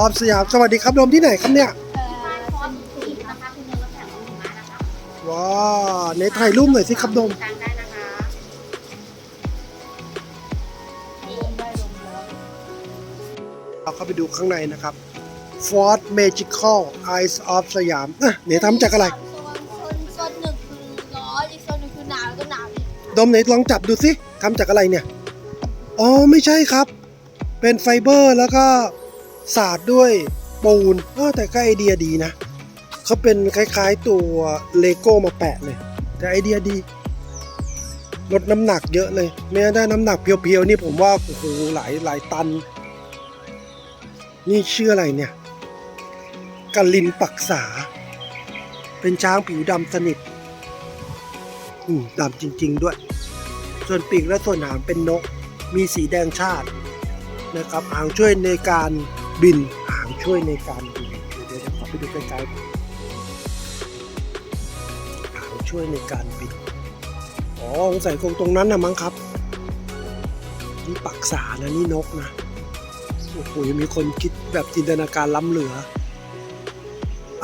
ออฟสยามสวัสดีครับโดมที่ไหนครับเนี่ยเอ่อเป็นผู้หญิงนะคะคุณเนยรถแถวของหนูมานะคะว้าวในถ่ายรูปหน่อยสิครับโดมกลางได้นะคะนี่ได้ลงแล้วเราเข้าไปดูข้างในนะครับ Ford Magical Eyes of สยามอะเนี่ยทำจากอะไรโซนโซนหนึ่งคือร้อนอีกโซนหนึ่งคือหนาวแล้วก็หนาวอีกโดมไหนลองจับดูสิทำจากอะไรเนี่ย อ๋อ ไม่ใช่ครับ เป็นไฟเบอร์แล้วก็ สาดด้วยปูนอ้อแต่ก็ไอเดียดีนะเขาเป็นคล้ายๆตัวเลโก้มาแปะเลย แต่ไอเดียดีลดน้ำหนักเยอะเลยแม้ได้น้ำหนักเพียวๆนี่ผมว่าโอ้โหหลายหลายตัน นี่ชื่ออะไรเนี่ยกาลินปักษา เป็นช้างผิวดำสนิทอืมดำจริง ๆ ด้วย ส่วนปีกและส่วนหางเป็นนก มีสีแดงชาตินะครับหางช่วยในการ บินหางช่วยในการบินเดี๋ยวจะขอไปดูใกล้ๆหางช่วยในการบินอ๋อสงสัยคงตรงนั้นนะมั้งครับ นี่ปักษานะนี่นกนะโอ้โหยังมีคนคิดแบบจินตนาการล้ำเหลือ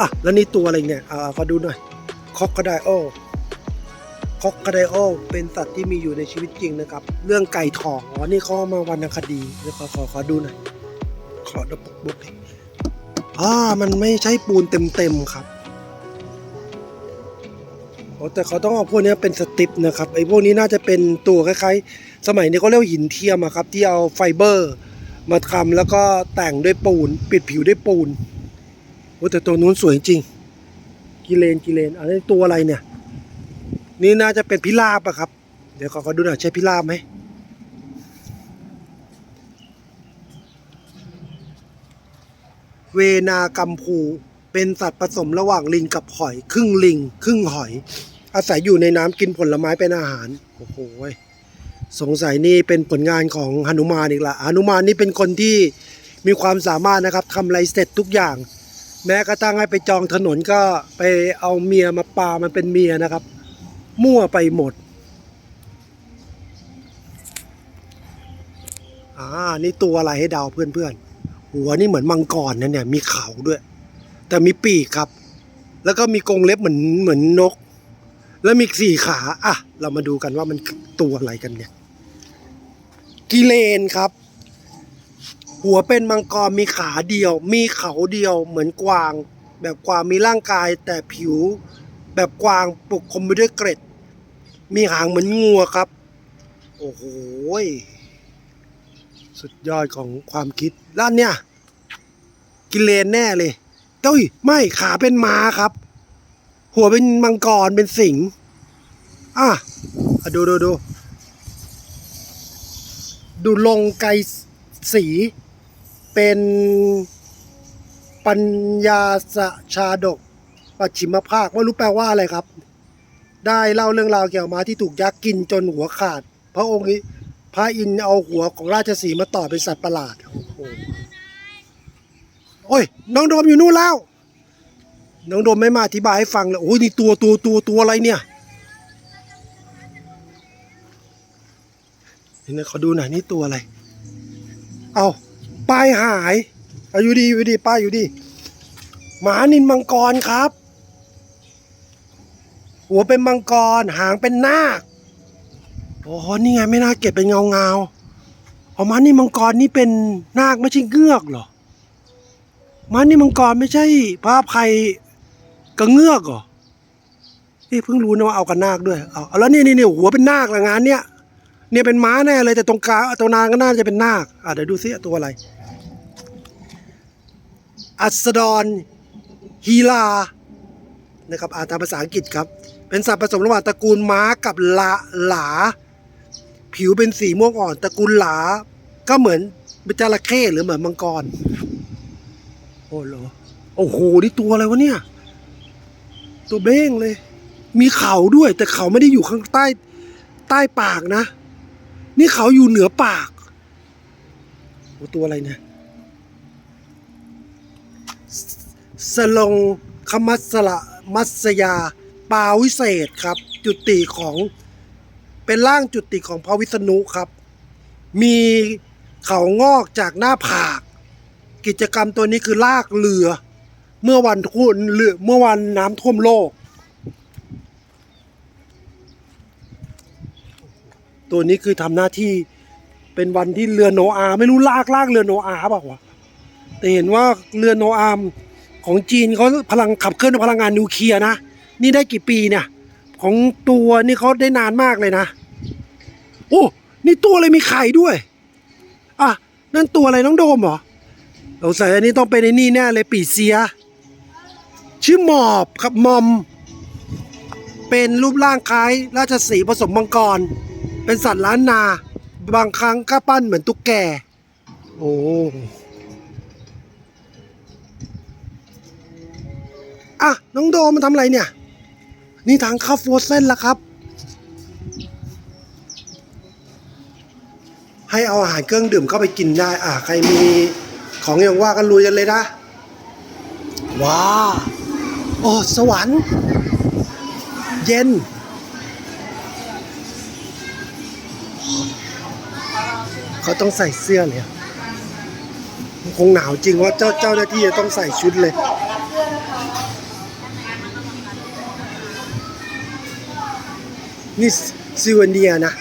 อะแล้วนี่ตัวอะไรเนี่ยอ่าขอดูหน่อยคอกก็ได้โอคอกกระไดโอเป็นสัตว์ที่มีอยู่ในชีวิตจริงนะครับ เรื่องไก่ทองอ๋อนี่เขาเอามาวรรณคดีเดี๋ยวขอขอขอดูหน่อย ขอดูปุกบุกดิอ่ามันไม่ใช่ปูนเต็มๆครับโอ้แต่เขาต้องเอาพวกนี้เป็นสติปนะครับไอ้พวกนี้น่าจะเป็นตัวคล้ายๆ สมัยนี้เขาเรียกหินเทียมครับ ที่เอาไฟเบอร์ มาทำแล้วก็แต่งด้วยปูน ปิดผิวด้วยปูนโอ้แต่ตัวนู้นสวยจริง กิเลนกิเลนอันนี้ตัวอะไรเนี่ย นี่น่าจะเป็นพิราบอะครับ เดี๋ยวขอขอดูหน่อยใช่พิราบไหม เวนากัมพูเป็นสัตว์ผสมระหว่างลิงกับหอย ครึ่งลิง ครึ่งหอย อาศัยอยู่ในน้ำกินผลไม้เป็นอาหาร โอ้โหสงสัยนี่เป็นผลงานของหนุมานอีกละหนุมานนี่เป็นคนที่มีความสามารถนะครับทำอะไรเสร็จทุกอย่าง แม้กระทั่งให้ไปจองถนนก็ไปเอาเมียมาปามันเป็นเมียนะครับ มั่วไปหมดอ่านี่ตัวอะไรให้เดาเพื่อนๆ หัวนี่เหมือนมังกรนะเนี่ยมีเขาด้วย แต่มีปีกครับ แล้วก็มีกรงเล็บเหมือนเหมือนนก แล้วมีสี่ขาอะเรามาดูกันว่ามันตัวอะไรกันเนี่ยกิเลนครับ หัวเป็นมังกรมีขาเดียว มีเขาเดียวเหมือนกวาง แบบกวางมีร่างกาย แต่ผิว แบบกวางปกคลุมไปด้วยเกร็ด มีหางเหมือนงัวครับ โอ้โห สุดยอดของความคิดด้านเนี่ย กิเลนแน่เลยเต้ยไม่ขาเป็นม้าครับ หัวเป็นมังกรเป็นสิงห์อะอดูดูดูดูลงไกสี เป็นปัญญาสชาดกปัจฉิมภาคไม่รู้แปลว่าอะไรครับ ได้เล่าเรื่องราวเกี่ยวกับมาที่ถูกยักษ์กินจนหัวขาด พระองค์นี้ พระอินทร์เอาหัวของราชสีมาต่อเป็นสัตว์ประหลาด โอ้โหโอ้ย น้องโดมอยู่นู่นแล้ว น้องโดมไม่มาอธิบายให้ฟังเลย โอ้ยนี่ตัวตัวตัวตัวอะไรเนี่ยนี่นะขอดูหน่อยนี่ตัวอะไร เอาป้ายหายอาอยู่ดีอยู่ดีป้ายอยู่ดี หมานินมังกรครับ หัวเป็นมังกร หางเป็นนาค โอ้นี่ไงไม่น่าเก็บเป็นเงาเงาๆเอมานี่มังกรนี่เป็นนาคไม่ใช่เงือกเหรอมานี่มังกรไม่ใช่พระภัยกระเงือกเหรอเอ้เพิ่งรู้นะว่าเอากันนาคด้วยเอาแล้วนี่นี่นี่หัวเป็นนาคละงานเนี้ยเนี่ยเป็นม้าแน่เลยแต่ตรงกลางตรงนางก็น่าจะเป็นนาคอะเดี๋ยวดูซิตัวอะไร อัสดรฮีลานะครับอ่านตามภาษาอังกฤษครับ เป็นสัตว์ผสมระหว่างตระกูลม้ากับลาหลา ผิวเป็นสีม่วงอ่อนตระกูลหลา ก็เหมือนเป็นจระเข้หรือเหมือนมังกร โอ้โหโอ้โห นี่ตัวอะไรวะเนี่ย ตัวเบ้งเลย มีเขาด้วย แต่เขาไม่ได้อยู่ข้างใต้ ใต้ปากนะ นี่เขาอยู่เหนือปากโอ้ตัวอะไรเนี่ยสลงคมัสละมัสยา ปาวิเศษครับ จุติของ เป็นร่างจุติของพระวิษณุครับ มีเขางอกจากหน้าผาก กิจกรรมตัวนี้คือลากเรือ เมื่อวันท่วมเรือเมื่อวันน้ำท่วมโลก ตัวนี้คือทำหน้าที่เป็นวันที่เรือโนอาห์ไม่รู้ลากลากเรือโนอาห์เปล่าวะแต่เห็นว่าเรือโนอาห์ของจีนเขาพลังขับเคลื่อนด้วยพลังงานนิวเคลียร์นะ นี่ได้กี่ปีเนี่ย ของตัวนี่เขาได้นานมากเลยนะ โอ้นี่ตัวอะไรมีไข่ด้วย อะ นั่นตัวอะไรน้องโดมเหรอสงสัยอันนี้ต้องเป็นไอ้นี่แน่เลยปีเสีย ชื่อหมอบครับมอม เป็นรูปร่างคล้ายราชสีผสมมังกร เป็นสัตว์ล้านนา บางครั้งก็ปั้นเหมือนตุ๊กแก โอ้อะน้องโดมมันทำอะไรเนี่ย นี่ทางเข้าโฟร์เซนแล้วครับ ให้เอาอาหารเครื่องดื่มเข้าไปกินได้ อะใครมีของอย่างว่ากันลุยกันเลยนะ ว้าโอ้สวรรค์ เย็น เขาต้องใส่เสื้อเลยอะมันคงหนาวจริงว่าเจ้าเจ้าหน้าที่จะต้องใส่ชุดเลย นี่ซีเวเนียนะ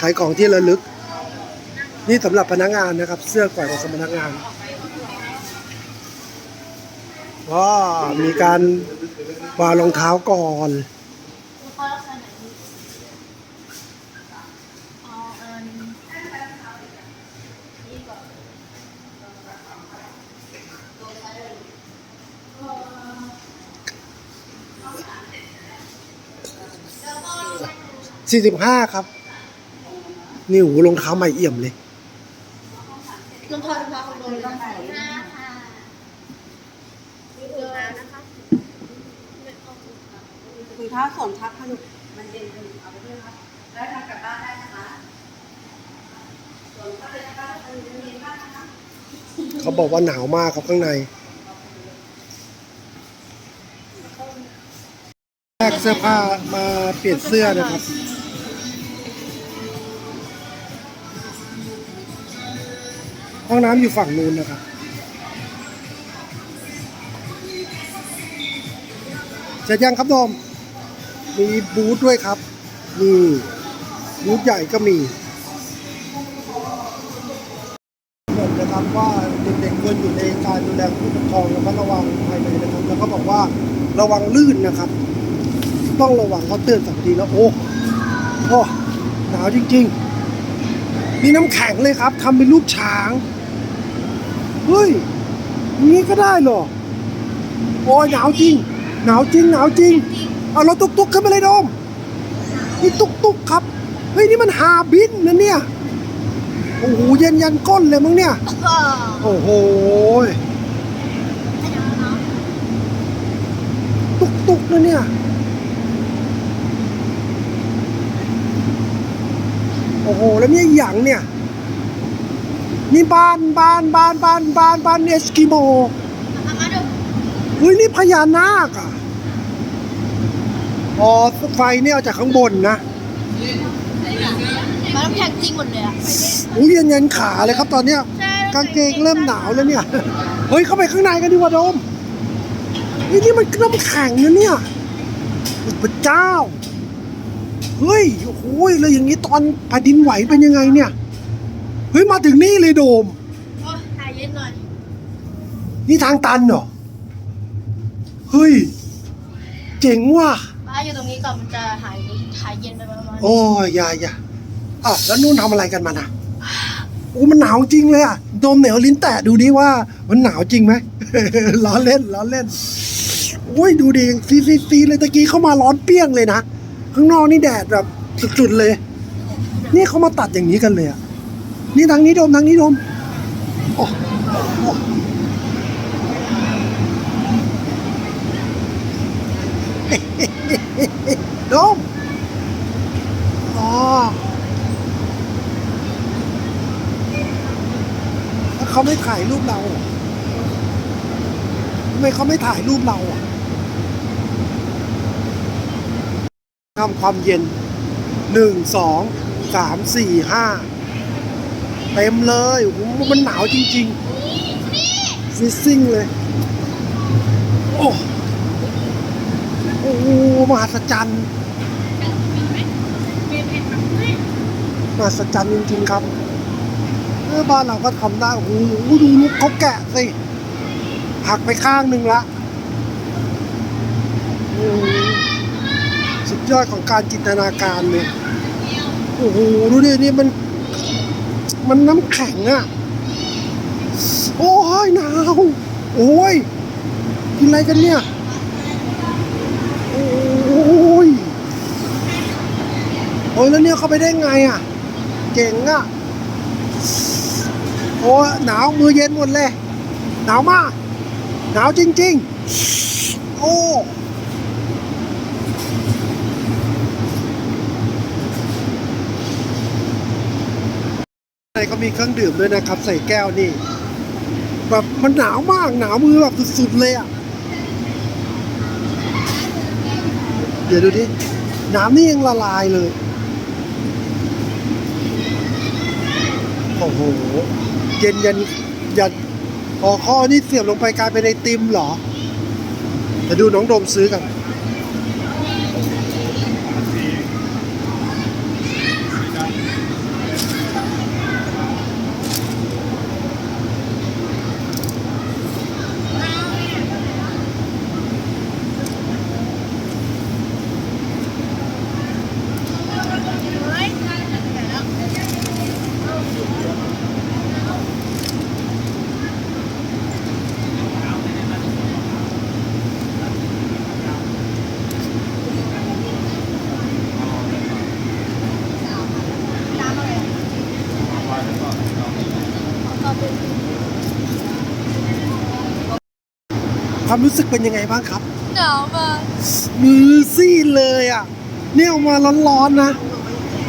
ขายของที่ระลึก นี่สำหรับพนักงานนะครับ เสื้อก่อนของพนักงานว้ามีการวางรองเท้าก่อน เขาลักษณะไหนดีเอาอันนี้ก่อน 45ครับ นี่หูรองเท้าใหม่เอี่ยมเลยรองเท้ารองเท้าของโดนต้องใส่หน้าค่ะนี่คือน้ำนะคะถุงเท้าสองทับขนุกมันเย็นขนุกเอาไปด้วยครับแล้วทำกลับบ้านได้นะคะส่วนถ้าเป็นบ้านมันเย็นมากนะคะเขาบอกว่าหนาวมากครับข้างในแลกเสื้อผ้ามาเปลี่ยนเสื้อนะครับ ห้องน้ำอยู่ฝั่งนู้นนะครับเสร็จยังครับโดมมีบูธด้วยครับนี่บูธใหญ่ก็มีบอกนะครับว่าเด็กๆควรอยู่ในการดูแลผู้ปกครองระมัดระวังภายในนะครับแล้วก็บอกว่าระวังลื่นนะครับ ต้องระวังเขาเตือนสักทีแล้วโอ้โอ้หนาวจริง ๆ มีน้ำแข็งเลยครับทำเป็นรูปช้าง เฮ้ยอย่างนี้ก็ได้เหรอโอ้ยหนาวจริง หนาวจริง หนาวจริง เอาเราตุกตุกขึ้นไปเลยโดมนี่ตุกตุกๆครับ เฮ้ย นี่มันฮาบินนะเนี่ย โอ้โห เย็นยันก้นเลยมั้งเนี่ย โอ้โห ตุกตุกๆนะเนี่ย โอ้โห แล้วเนี่ยอย่างเนี่ย นี่บ้านบ้านบ้านบ้านบ้านบ้านเอสกิโมเอามาดูเฮ้ยนี่พญานาคอะอ๋อไฟเนี่ยเอาจากข้างบนนะมันน้ำแข็งจริงหมดเลยอะอู้เย็นยันขาเลยครับตอนเนี้ยใช่กางเกงเริ่มหนาวแล้วเนี่ย เฮ้ยเข้าไปข้างในกันดีกว่าโดมเฮ้ยนี่มันน้ำแข็งนะเนี่ยโอ้พระเจ้า เฮ้ยโอ้โหแล้วอย่างนี้ตอนแผ่นดินไหวเป็นยังไงเนี่ย เฮ้ยมาถึงนี่เลยโดมโอ้ยถ่ายเย็นหน่อย นี่ทางตันเหรอ เฮ้ย เจ๋งว่ะป้าอยู่ตรงนี้ก่อนมันจะหายหายเย็นไปประมาณโอ้ยอย่าอย่าอะแล้วนู่นทำอะไรกันมานะโอ้มันหนาวจริงเลยอะโดมเหนียวลิ้นแตะดูดิว่า มันหนาวจริงไหม ล้อเล่นล้อเล่นโอ้ยดูดิซีซีซีเลยตะกี้เข้ามาร้อนเปี้ยงเลยนะข้างนอกนี่แดดแบบสุดๆเลย นี่เขามาตัดอย่างนี้กันเลยอะ นี่ทางนี้โดมทางนี้โดมโอ้โอ้โดมอ๋อแล้วเขาไม่ถ่ายรูปเราทำไมเขาไม่ถ่ายรูปเราอะทำความเย็นหนึ่งสองสามสี่ห้า เต็มเลยโอ้โหมันหนาวจริงๆฟิซซิ่งเลย โอ้โอ้โหมหัศจรรย์มหัศจรรย์จริงๆครับเออบ้านเราก็ทำได้ โอ้โหดูลูกเขาแกะสิหักไปข้างหนึ่งละสุดยอดของการจินตนาการเลยโอ้โห ดูดิ นี่มัน มันน้ำแข็งอะโอ้ยหนาว โอ้ย กินอะไรกันเนี่ย โอ้ย โอ้ยแล้วเนี่ยเข้าไปได้ไงอะเจ๋งอะโอ้หนาวมือเย็นหมดเลย หนาวมาก หนาวจริง ๆ โอ้ ในก็มีเครื่องดื่มด้วยนะครับ ใส่แก้วนี่แบบมันหนาวมากหนาวมือแบบสุดๆเลยอะเดี๋ยวดูดิน้ำนี่ยังละลายเลย โอ้โห เย็นยันยันพอข้อนี่เสียบลงไปกลายเป็นไอติมเหรอเดี๋ยวดูน้องโดมซื้อกัน ความรู้สึกเป็นยังไงบ้างครับหนาวมากมือซีดเลยอะเนี่ยออกมาร้อนๆนะ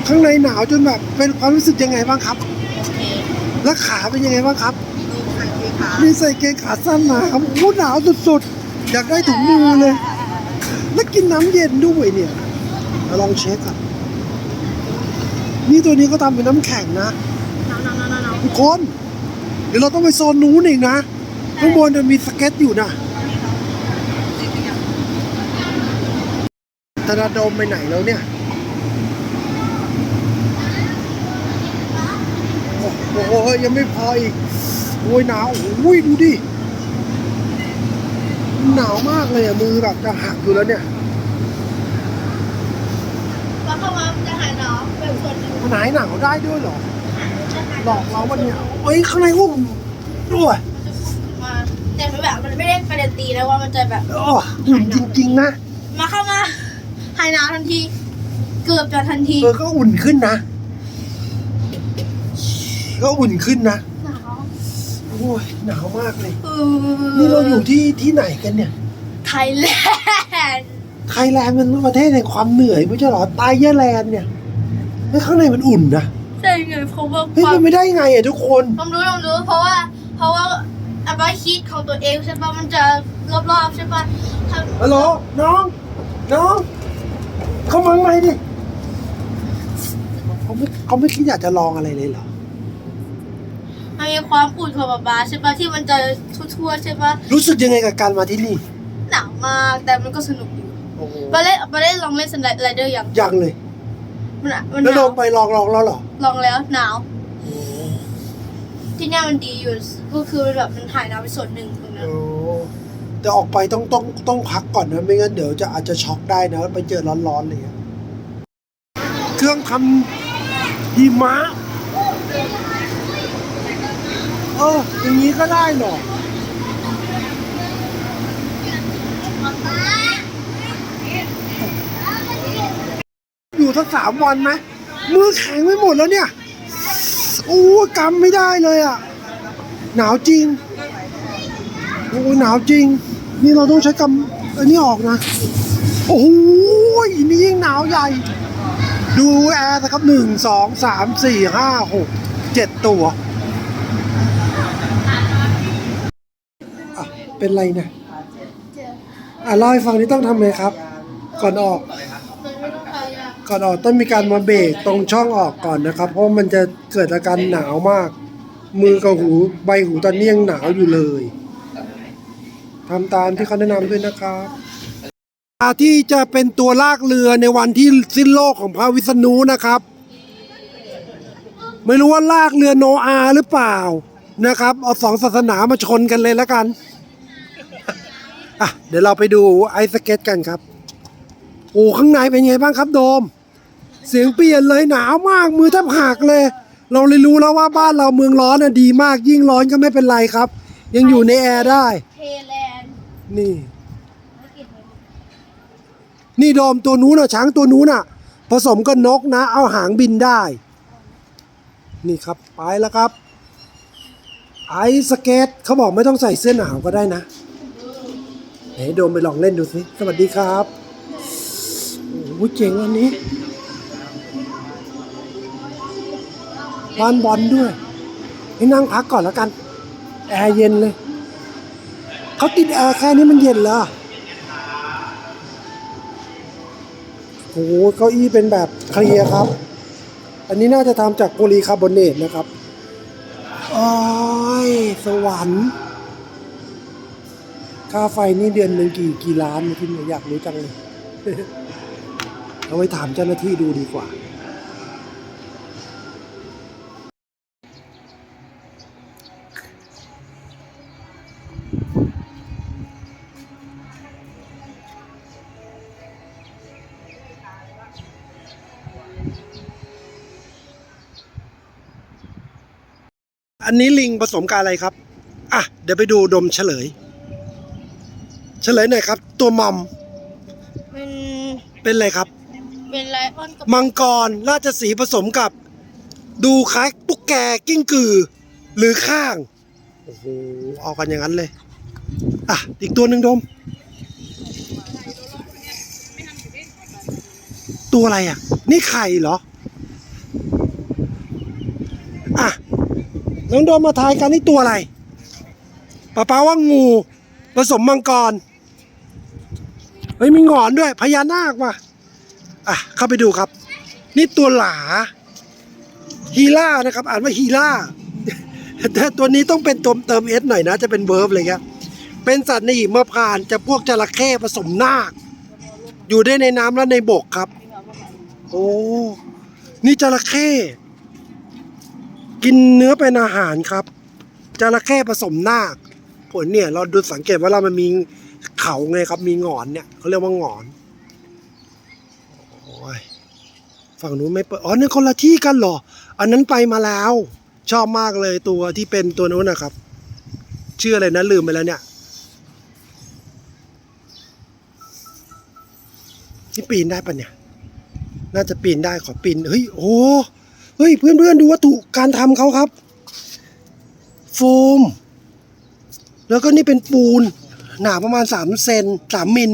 ข้างในหนาวจนแบบเป็นความรู้สึกยังไงบ้างครับ แล้วขาเป็นยังไงบ้างครับมีใส่เกงขาสั้นมาครับโอ้หนาวสุดๆ อยากได้ถุงมือเลย แล้วกินน้ำเย็นด้วยเนี่ยเอาลองเช็คอะนี่ตัวนี้ก็ทำเป็นน้ำแข็งนะทุกคน เดี๋ยวเราต้องไปโซนนู้นอีกนะข้างบนจะมีสเก็ตอยู่นะ ธนาโดมไปไหนแล้วเนี่ย โอ้โหยังไม่พออีก โอ้ยหนาวโอ้ยดูดิ หนาวมากเลยอะมือแบบจะหักอยู่แล้วเนี่ยแล้วเข้ามามันจะหายหนาวแบบส่วนหนึ่งมันหายหนาวได้ด้วยเหรอ หลอกเราวันเนี่ยเอ้ยข้างในอุ้มด้วยมาแต่มันแบบมันไม่ได้การันตีนะว่ามันจะแบบโอ้อุ่นจริงๆนะ มาเข้ามา หายหนาวทันที เกือบจะทันทีเออก็อุ่นขึ้นนะ ก็อุ่นขึ้นนะ หนาวโอ้ยหนาวมากเลย เอนี่เราอยู่ที่ที่ไหนกันเนี่ย ไทยแลนด์ไทยแลนด์เป็นประเทศแห่งความเหนื่อยไม่ใช่เหรอตายเยแลนด์เนี่ยเฮ้ยข้างในมันอุ่นนะ ใช่ไงเพราะว่าเฮ้ยความ มันไม่ได้ไงอะทุกคน ผมรู้ผมรู้เพราะว่า เพราะว่าอับคิดของตัวเองใช่ปะมันจะรอบๆใช่ปะทำฮัลโหลน้อง น้อง เข้ามาข้างในดิเขาไม่เขาไม่คิดอยากจะลองอะไรเลยเหรอ มันมีความอุ่นของบาบาใช่ปะที่มันจะทั่วๆใช่ปะรู้สึกยังไงกับการมาที่นี่ หนาวมากแต่มันก็สนุกอยู่โอ้โหมาเล่นมาเล่นลองเล่นสไลเดอร์ยังยังเลย มันอะมันหแล้วนาลวงไปลองลองแล้วเหรอลองแล้วหนาว ที่เนี่ยมันดีอยู่ก็คือมันแบบมันถ่ายน้ำไปส่วนหนึ่งตรงนั้น โอ้ แต่ออกไปต้องต้องต้องพักก่อนนะไม่งั้นเดี๋ยวจะอาจจะช็อกได้นะไปเจอร้อนๆเลยอะเครื่องทำหิมะเอออย่างนี้ก็ได้หรออยู่สักสามวันไหมมือแข็งไม่หมดแล้วเนี่ย โอ้กำไม่ได้เลยอะ หนาวจริง โอ้หนาวจริง นี่เราต้องใช้กำอันนี้ออกนะ โอ้โหนี่ยิ่งหนาวใหญ่ ดูแอร์นะครับหนึ่งสองสามสี่ห้าหกเจ็ดตัวอะเป็นไรเนี่ยอะเล่าให้ฟังนี่ต้องทำไงครับ ก่อนออก ก่อนออกต้องมีการมาเบรกตรงช่องออกก่อนนะครับ เพราะมันจะเกิดอาการหนาวมาก มือกับหูใบหูตอนนี้ยังหนาวอยู่เลย ทำตามที่เขาแนะนำด้วยนะครับที่จะเป็นตัวลากเรือในวันที่สิ้นโลกของพระวิษณุนะครับ ไม่รู้ว่าลากเรือโนอาหรือเปล่านะครับ เอาสองศาสนามาชนกันเลยแล้วกันอะเดี๋ยวเราไปดูไอสเก็ตกันครับโอ้ข้างในเป็นไงบ้างครับโดม เสียงเปลี่ยนเลยหนาวมากมือแทบหักเลย เราเลยรู้แล้วว่าบ้านเราเมืองร้อนน่ะดีมากยิ่งร้อนก็ไม่เป็นไรครับ ยังอยู่ในแอร์ได้เทแล นด์นี่ นี่โดมตัวนู้นน่ะช้างตัวนู้นน่ะ ผสมกับนกนะ เอาหางบินได้ นี่ครับไปแล้วครับ ไอซ์สเก็ตเขาบอกไม่ต้องใส่เสื้อหนาวก็ได้นะไหนโดมไปลองเล่นดูสิ สวัสดีครับโอ้โหเจ๋งวันนี้บ้านบอลด้วยให้นั่งพักก่อนแล้วกัน แอร์เย็นเลย เขาติดแอร์แค่นี้มันเย็นเหรอโอ้โหเก้าอี้เป็นแบบเคลียร์ครับ อันนี้น่าจะทำจากโพลีคาร์บอเนตนะครับโอ้ยสวรรค์ ค่าไฟนี่เดือนหนึ่งกี่กี่ล้านพี่อยากรู้จังเลย เอาไว้ถามเจ้าหน้าที่ดูดีกว่า อันนี้ลิงผสมกับอะไรครับ อะ เดี๋ยวไปดูดมเฉลย เฉลยหน่อยครับ ตัวมัมเป็นเป็นอะไรครับ เป็นไลออนกับมังกรราชสีห์ผสมกับ ดูคล้ายตุ๊กแกกิ้งกือ หรือข้าง โอ้โห เอากันอย่างนั้นเลย อะ อีกตัวหนึ่งดม ตัวอะไรอะ นี่ไข่เหรอ อะ น้องโดมมาทายกันนี่ตัวอะไรป้าป้าว่างู ผสมมังกร เฮ้ยมีงอนด้วย พญานาคว่ะอะ เข้าไปดูครับ นี่ตัวหลาฮีล่านะครับ อ่านว่าฮีล่าแต่ตัวนี้ต้องเป็นตัวเติมเอสหน่อยนะ จะเป็นเวิร์บเลยครับเป็นสัตว์ในหิมพานจะพวกจระเข้ผสมนาค อยู่ได้ในน้ำและในบกครับ โอ้ นี่จระเข้ กินเนื้อเป็นอาหารครับจระเข้ผสมนาคผลเนี่ย เราดูสังเกตว่าเรามันมีเขาไงครับ มีหงอนเนี่ยเขาเรียกว่าหงอนโอ้ยฝั่งนู้นไม่เปิดอ๋อนี่นคนละที่กันเหรอ อันนั้นไปมาแล้ว ชอบมากเลยตัวที่เป็นตัวนู้นนะครับชื่ออะไรนะลืมไปแล้วเนี่ยนี่ปีนได้ปะเนี่ย น่าจะปีนได้ขอปีนเฮ้ยโอ้ ฮ้ยเพื่อนๆดูวัตถุการทำเขาครับ โฟม แล้วก็นี่เป็นปูน หนาประมาณสามเซนสามมิล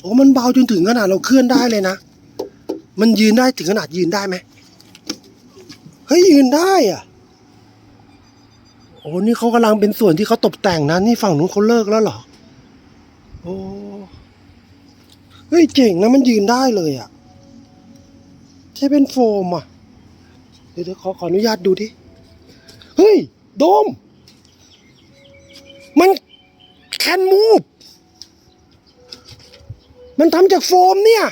โอ้มันเบาจนถึงขนาดเราเคลื่อนได้เลยนะ มันยืนได้ถึงขนาดยืนได้ไหมเฮ้ยยืนได้อะโอ้นี่เขากำลังเป็นส่วนที่เขาตกแต่งนะ นี่ฝั่งนู้นเขาเลิกแล้วเหรอ โอ้ เฮ้ยเจ๋งนะมันยืนได้เลยอะ ช่เป็นโฟมอะ เดี๋ยวขอขออนุญาตดูดิ เฮ้ย โดม มันแคนมูฟมันทำจากโฟมเนี่ย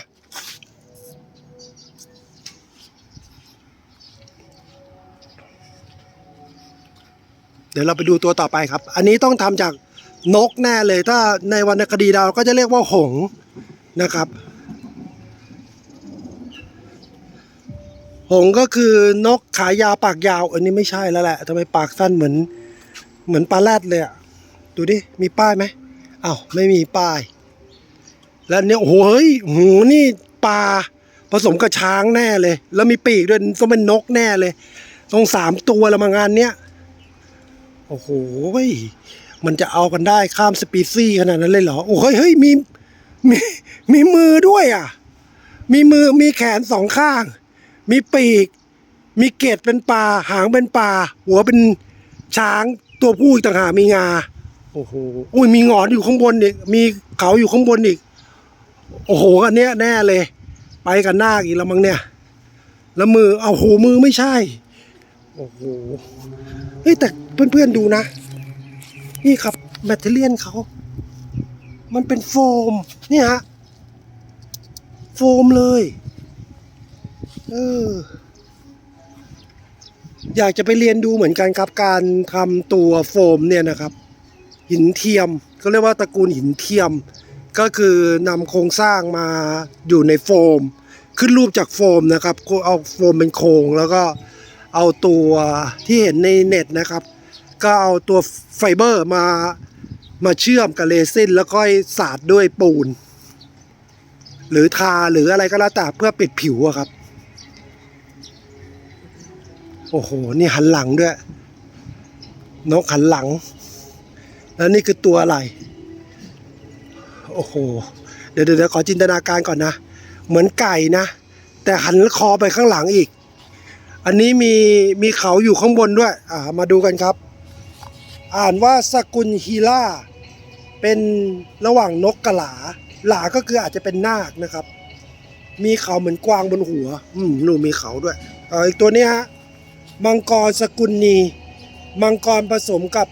เดี๋ยวเราไปดูตัวต่อไปครับ อันนี้ต้องทำจากนกแน่เลย ถ้าในวรรณคดีเราก็จะเรียกว่าหงนะครับ หงก็คือนกขายาวปากยาวอันนี้ไม่ใช่แล้วแหละทำไมปากสั้นเหมือน เหมือนปลาแรดเลยอะดูดิมีป้ายไหมอ้าวไม่มีป้าย แล้วเนี่ยโอ้โหเฮ้ยโอ้โหนี่ปลาผสมกับช้างแน่เลย แล้วมีปีกด้วยต้องเป็นนกแน่เลยต้องสามตัวละมางานเนี้ยโอ้โหมันจะเอากันได้ข้ามสปีซี่ขนาดนั้นเลยเหรอโอ้เฮ้ยเฮ้ยมีมีมีมือด้วยอะ มีมือมีแขนสองข้าง มีปีก มีเกล็ดเป็นปลาหางเป็นปลาหัวเป็นช้างตัวผู้อีกต่างหากมีงาโอ้โหอุ้ยมีหงอนอยู่ข้างบนอีกมีเขาอยู่ข้างบนอีก โอ้โหอันเนี้ยแน่เลย ไปกันหน้าคอีกแล้วมั้งเนี่ย แล้วมือเอาโหมือไม่ใช่ โอ้โหเฮ้ยแต่เพื่อนๆดูนะ นี่ครับแมทเทเรียนเขา มันเป็นโฟมเนี่ยฮะ โฟมเลย เอออยากจะไปเรียนดูเหมือนกันครับ การทำตัวโฟมเนี่ยนะครับ หินเทียมก็เรียกว่าตระกูลหินเทียม ก็คือนำโครงสร้างมาอยู่ในโฟม ขึ้นรูปจากโฟมนะครับเอาโฟมเป็นโครงแล้วก็เอาตัวที่เห็นในเน็ตนะครับ ก็เอาตัวไฟเบอร์มามาเชื่อมกับเรซินแล้วก็สาดด้วยปูน หรือทาหรืออะไรก็แล้วแต่เพื่อปิดผิวครับ โอ้โห นี่หันหลังด้วย นกหันหลัง แล้วนี่คือตัวอะไร โอ้โห เดี๋ยวเดี๋ยวขอจินตนาการก่อนนะ เหมือนไก่นะ แต่หันคอไปข้างหลังอีก อันนี้มีมีเขาอยู่ข้างบนด้วย อ่า มาดูกันครับ อ่านว่าสกุลฮีล่า เป็นระหว่างนกกับหลา หลาก็คืออาจจะเป็นนาคนะครับมีเขาเหมือนกวางบนหัว อืมนูมีเขาด้วย เอออีกตัวนี้ฮะ มังกรสกุลนี มังกรผสมกับ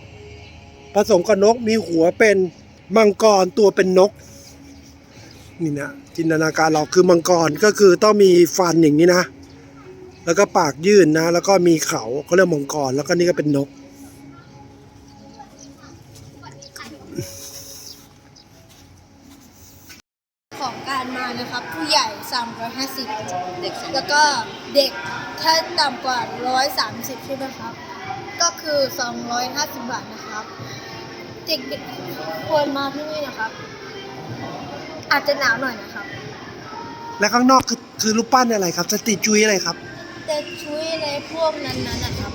ผสมกับนกมีหัวเป็นมังกรตัวเป็นนกนี่นะจินตนาการเราคือมังกรก็คือต้องมีฟันอย่างนี้นะ แล้วก็ปากยื่นนะ แล้วก็มีเขาเขาเรียกมังกรแล้วก็นี่ก็เป็นนก ของการมานะครับ ผู้ใหญ่ 350เด็กแล้วก็เด็ก ถ้าต่ำกว่า 130 ใช่ไหมครับ ก็คือ 250 บาทนะครับ เด็กๆควรมาที่นี่นะครับ อาจจะหนาวหน่อยนะครับ และข้างนอกคือคือรูปปั้นอะไรครับสติจุยอะไรครับ แต่ช่วยในพวกนั้นๆนะครับ